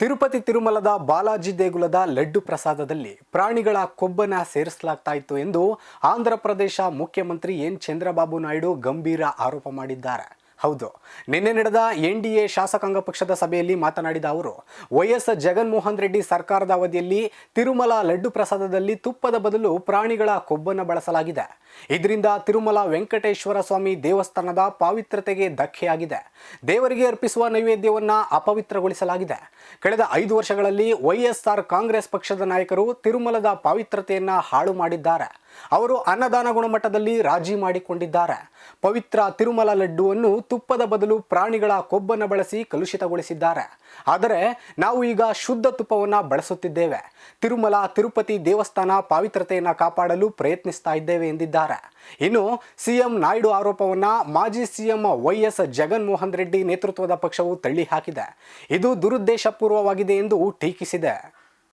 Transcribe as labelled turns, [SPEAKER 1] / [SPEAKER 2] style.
[SPEAKER 1] ತಿರುಪತಿ ತಿರುಮಲದ ಬಾಲಾಜಿ ದೇಗುಲದ ಲಡ್ಡು ಪ್ರಸಾದದಲ್ಲಿ ಪ್ರಾಣಿಗಳ ಕೊಬ್ಬನ ಸೇರಿಸಲಾಗ್ತಾ ಇತ್ತು ಎಂದು ಆಂಧ್ರ ಪ್ರದೇಶ ಮುಖ್ಯಮಂತ್ರಿ ಎನ್ ಚಂದ್ರಬಾಬು ನಾಯ್ಡು ಗಂಭೀರ ಆರೋಪ ಮಾಡಿದ್ದಾರೆ. ಹೌದು. ನಿನ್ನೆ ನಡೆದ ಎನ್ ಡಿ ಎ ಶಾಸಕಾಂಗ ಪಕ್ಷದ ಸಭೆಯಲ್ಲಿ ಮಾತನಾಡಿದ ಅವರು ವೈಎಸ್ ಜಗನ್ಮೋಹನ್ ರೆಡ್ಡಿ ಸರ್ಕಾರದ ಅವಧಿಯಲ್ಲಿ ತಿರುಮಲ ಲಡ್ಡು ಪ್ರಸಾದದಲ್ಲಿ ತುಪ್ಪದ ಬದಲು ಪ್ರಾಣಿಗಳ ಕೊಬ್ಬನ್ನು ಬಳಸಲಾಗಿದೆ. ಇದರಿಂದ ತಿರುಮಲ ವೆಂಕಟೇಶ್ವರ ಸ್ವಾಮಿ ದೇವಸ್ಥಾನದ ಪಾವಿತ್ರತೆಗೆ ಧಕ್ಕೆಯಾಗಿದೆ. ದೇವರಿಗೆ ಅರ್ಪಿಸುವ ನೈವೇದ್ಯವನ್ನು ಅಪವಿತ್ರಗೊಳಿಸಲಾಗಿದೆ. ಕಳೆದ ಐದು ವರ್ಷಗಳಲ್ಲಿ ವೈಎಸ್ಆರ್ ಕಾಂಗ್ರೆಸ್ ಪಕ್ಷದ ನಾಯಕರು ತಿರುಮಲದ ಪಾವಿತ್ರತೆಯನ್ನು ಹಾಳು ಮಾಡಿದ್ದಾರೆ. ಅವರು ಅನ್ನದಾನ ಗುಣಮಟ್ಟದಲ್ಲಿ ರಾಜಿ ಮಾಡಿಕೊಂಡಿದ್ದಾರೆ. ಪವಿತ್ರ ತಿರುಮಲ ಲಡ್ಡುವನ್ನು ತುಪ್ಪದ ಬದಲು ಪ್ರಾಣಿಗಳ ಕೊಬ್ಬನ್ನು ಬಳಸಿ ಕಲುಷಿತಗೊಳಿಸಿದ್ದಾರೆ. ಆದರೆ ನಾವು ಈಗ ಶುದ್ಧ ತುಪ್ಪವನ್ನು ಬಳಸುತ್ತಿದ್ದೇವೆ. ತಿರುಮಲ, ತಿರುಪತಿ ದೇವಸ್ಥಾನ ಪಾವಿತ್ರತೆಯನ್ನು ಕಾಪಾಡಲು ಪ್ರಯತ್ನಿಸ್ತಾ ಇದ್ದೇವೆ ಎಂದಿದ್ದಾರೆ. ಇನ್ನು ಸಿಎಂ ನಾಯ್ಡು ಆರೋಪವನ್ನ ಮಾಜಿ ಸಿಎಂ ವೈಎಸ್ ಜಗನ್ಮೋಹನ್ ರೆಡ್ಡಿ ನೇತೃತ್ವದ ಪಕ್ಷವು ತಳ್ಳಿ ಹಾಕಿದೆ ಇದು ದುರುದ್ದೇಶಪೂರ್ವವಾಗಿದೆ ಎಂದು ಟೀಕಿಸಿದೆ.